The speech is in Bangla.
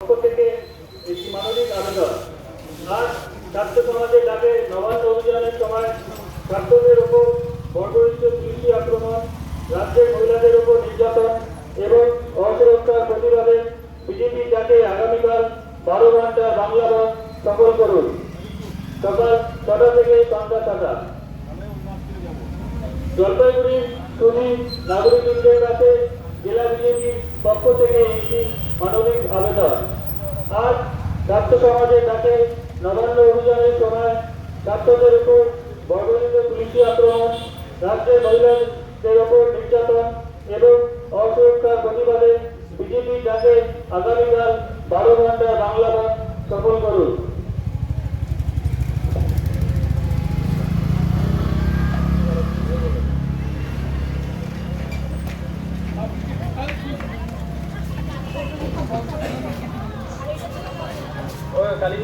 পক্ষ থেকে একটি মানবিক আবেদন। আজ ছাত্র সমাজের ডাকে নবান্ন অভিযানের সময় ছাত্রদের উপর বর্বরিত পুলিশি আক্রমণ, রাজ্যের মহিলাদের উপর নির্যাতন এবং অসুরক্ষার প্রতিবাদে বিজেপি ডাকে আগামীকাল বারো ঘণ্টা বাংলা সফল করুন। সকাল ছটা থেকে সন্ধ্যা ছটা জলপাইগুড়ির সুধী নাগরিকদের কাছে জেলা বিজেপির পক্ষ থেকে একটি মানবিক আবেদন। আর ছাত্র সমাজে তাকে নবান্ন অভিযানের সময় ছাত্রদের উপর বর্বরিত পুলিশি আক্রমণ, রাজ্যের মহিলাদের ওপর নির্যাতন এবং অসুরক্ষার প্রতিবাদে বিজেপি তাকে আগামীকাল বারো ঘণ্টা বাংলা বন্ধ সফল করুন ও কালী